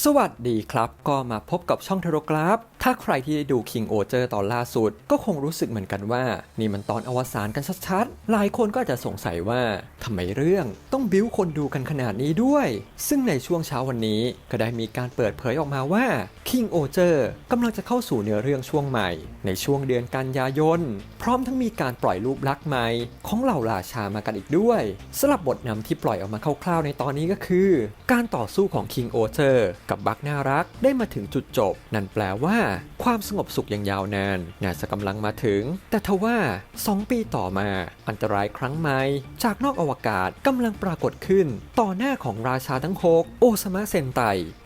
สวัสดีครับ ก็มาพบกับช่องเทโรกราฟ ถ้าใครที่ได้ดู King o เจอร์ตอนล่าสุด ก็คงรู้สึกเหมือนกันว่า นี่มันตอนอวสานกันชัดๆ หลายคนก็อาจจะสงสัยว่าทำไมเรื่องต้องบิ้วคนดูกันขนาดนี้ด้วย ซึ่งในช่วงเช้าวันนี้ก็ได้มีการเปิดเผยออกมาว่า King o เจอร์กำลังจะเข้าสู่เนื้อเรื่องช่วงใหม่ ในช่วงเดือนกันยายน พร้อมทั้งมีการปล่อยรูปลักษณ์ใหม่ของเหล่าราชามากันอีกด้วยสลับบทนำที่ปล่อยออกมาคร่าวๆในตอนนี้ก็คือ การต่อสู้ของ King o เจอร์กับบักน่ารักได้มาถึงจุดจบ นั่นแปลว่าความสงบสุขอย่างยาวนานน่าจะกำลังมาถึง แต่ทว่า 2 ปีต่อมา อันตรายครั้งใหม่จากนอกอวกาศกำลังปรากฏขึ้น ต่อหน้าของราชาทั้ง 6 โอซามะเซนไต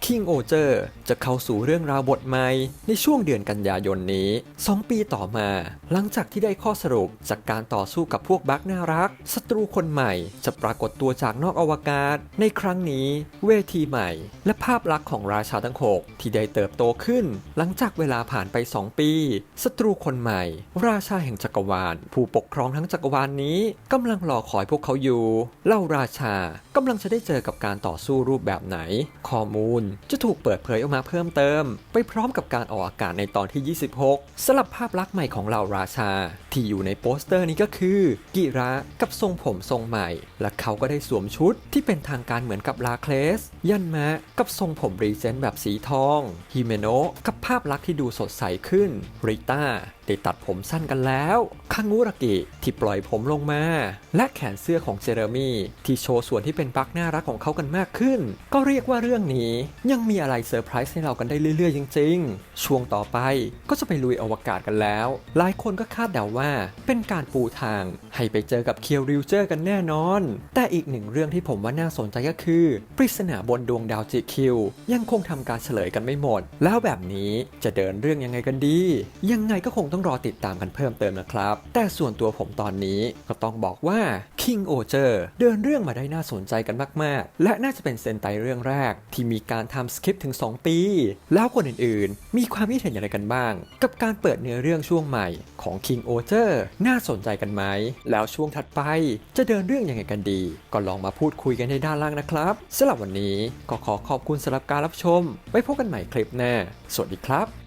คิงโอเจอร์จะเข้าสู่เรื่องราวบทใหม่ ในช่วงเดือนกันยายนนี้ 2 ปีต่อมา หลังจากที่ได้ข้อสรุปจากการต่อสู้กับพวกบักน่ารักศัตรูคนใหม่ จะปรากฏตัวจากนอกอวกาศ ในครั้งนี้ เวทีใหม่ และภาพลักษณ์ของราชาทั้ง 6 ที่ได้เติบโตขึ้น หลังจากเวลาผ่านไป 2 ปีศัตรูคนใหม่ ราชาแห่งจักรวาล ผู้ปกครองทั้งจักรวาลนี้กำลังรอคอยพวกเขาอยู่เล่าราชากำลังจะได้เจอกับการต่อสู้รูปแบบไหน ข้อมูลจะถูกเปิดเผยออกมาเพิ่มเติม ไปพร้อมกับการออกอากาศในตอนที่ 26สลับภาพลักษณ์ใหม่ของเหล่าราชา ที่อยู่ในโปสเตอร์นี้ก็คือ กิระกับทรงผมทรงใหม่ และเขาก็ได้สวมชุดที่เป็นทางการเหมือนกับลาเคลส ยันมะกับทรงผมรีเซนต์แบบสีทองฮิเมโนะกับภาพลักษณ์ที่ดูสดใสขึ้นริต้าได้ตัดผมสั้นกันแล้วคังุรากิที่ปล่อยผมลงมา และแขนเสื้อของเจเรมี่ที่โชว์ส่วนที่เป็นปักน่ารักของเขากันมากขึ้น ก็เรียกว่าเรื่องนี้ยังมีอะไรเซอร์ไพรส์ให้เรากันได้เรื่อยๆ จริง ๆ ช่วงต่อไปก็จะไปลุยอวกาศกันแล้ว หลายคนก็คาดเดาว่าเป็นการปูทาง ให้ไปเจอกับเคียวริวเจอร์กันแน่นอน แต่อีกหนึ่งเรื่องที่ผมว่าน่าสนใจก็คือ ปริศนาบนดวงดาวจิคิว ยังคงทำการเฉลยกันไม่หมด แล้วแบบนี้จะเดินเรื่องยังไงกันดี ยังไงก็คงต้องรอติดตามกันเพิ่มเติมนะครับ แต่ส่วนตัวผมตอนนี้ก็ต้องบอกว่า King o เจอร์เดินเรื่องมาได้น่าสนใจกันมาก ๆ และน่าจะเป็นเซนไตเรื่องแรก ที่มีการทำสคริปต์ถึง 2 ปี แล้วคนอื่น ๆ มีความคิดเห็นอย่างไรกันบ้าง กับการเปิดเนื้อเรื่องช่วงใหม่ของ King o เจอร์น่าสนใจกันไหม แล้วช่วงถัดไปจะเดินเรื่องยังไงกันดี ก็ลองมาพูดคุยกันในด้านล่างนะครับสำหรับวันนี้ก็ขอขอบคุณสำหรับการรับชม ไว้พบกันใหม่คลิปหน้า สวัสดีครับ